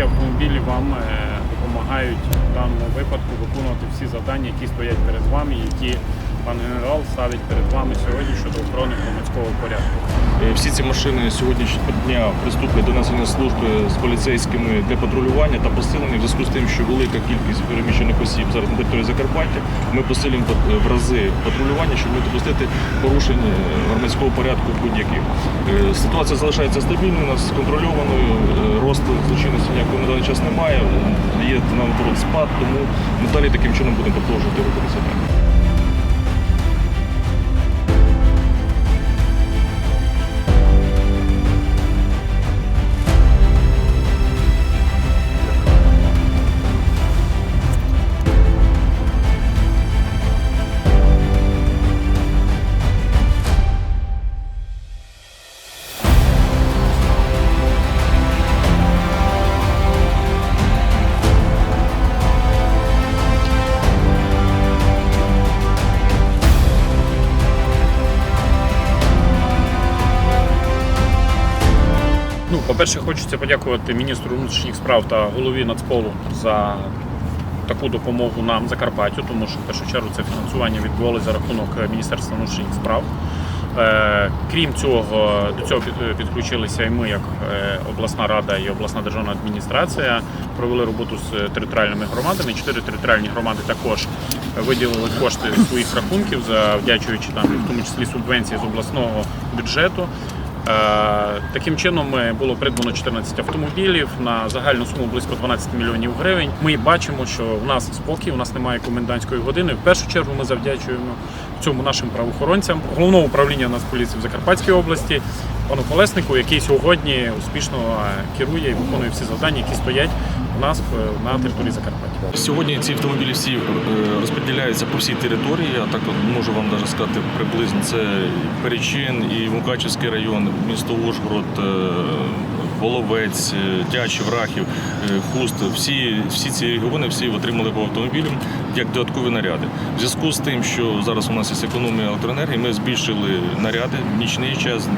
автомобілі вам е, допомагають в даному випадку виконувати всі завдання, які стоять перед вами, які пан генерал ставить перед вами сьогодні щодо охорони громадського порядку. Е, Всі ці машини сьогоднішнього дня приступлять до несення служби з поліцейськими для патрулювання та посилення в зв'язку з тим, що велика кількість переміщених осіб зараз на території Закарпаття. Ми посилюємо в рази патрулювання, щоб не допустити порушень е, громадського порядку будь-яких. Е, Ситуація залишається стабільною, у нас контрольованою. е, Росту злочинності ніякого на даний час немає. Є наоборот спад, тому ми далі таким чином будемо продовжувати Ну, по-перше, хочеться подякувати міністру внутрішніх справ та голові Нацполу за таку допомогу нам Закарпаттю, тому що в першу чергу це фінансування відбувалося за рахунок Міністерства внутрішніх справ. Е, Крім цього, до цього підключилися і ми, як е, обласна рада і обласна державна адміністрація, провели роботу з територіальними громадами. Чотири територіальні громади також виділили кошти своїх рахунків, завдячуючи там, в тому числі субвенції з обласного бюджету. Е, Таким чином е, було придбано 14 автомобілів на загальну суму близько 12 мільйонів гривень. Ми бачимо, що в нас спокій, у нас немає комендантської години. В першу чергу ми завдячуємо цьому нашим правоохоронцям, головному управління Нацполіції в Закарпатській області, пану Колеснику, який сьогодні успішно керує і виконує всі завдання, які стоять у нас е, на території Закарпаття. Сьогодні ці автомобілі всі е, розподіляються по всій території. Я так можу вам навіть сказати приблизно. Це Перечин і Мукачівський район, місто Ужгород, е, Воловець, е, Тячів, Рахів, е, Хуст. Всі, всі ці регіони всі отримали по автомобілям як додаткові наряди. В зв'язку з тим, що зараз у нас є економія електроенергії, ми збільшили наряди в нічний час,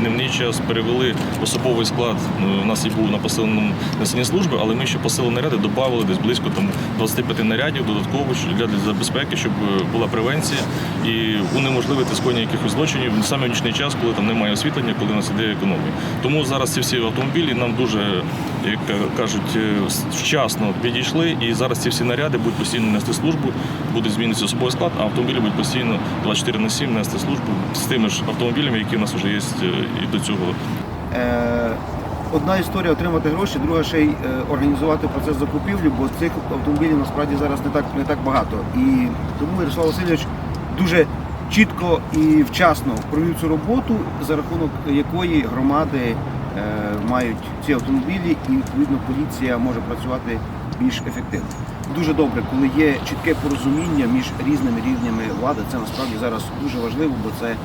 дневний час, перевели особовий склад. Ну, У нас і був на посиленому несенні служби, але ми ще посилили наряди, додали десь близько там 25 нарядів додатково для безпеки, щоб е, була превенція і унеможливити скоєння якихось злочинів саме в нічний час, коли там немає освітлення, коли у нас іде економія. Тому зараз ці всі автомобілі нам дуже, як кажуть, е, вчасно підійшли, і зараз ці всі наряди будуть постійно нести службу, буде змінитися особовий склад, а автомобілі будуть постійно 24 на 7 нести службу з тими ж автомобілями, які в нас вже є е, і до цього. Е, Одна історія отримати гроші, друга ще й організувати процес закупівлі, бо цих автомобілів насправді зараз не так не так багато. І тому Ярослав Васильович дуже чітко і вчасно провів цю роботу, за рахунок якої громади мають ці автомобілі, і відповідно поліція може працювати більш ефективно. Дуже добре, коли є чітке порозуміння між різними рівнями влади. Це насправді зараз дуже важливо, бо це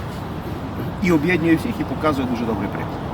і об'єднує всіх, і показує дуже добрий приклад.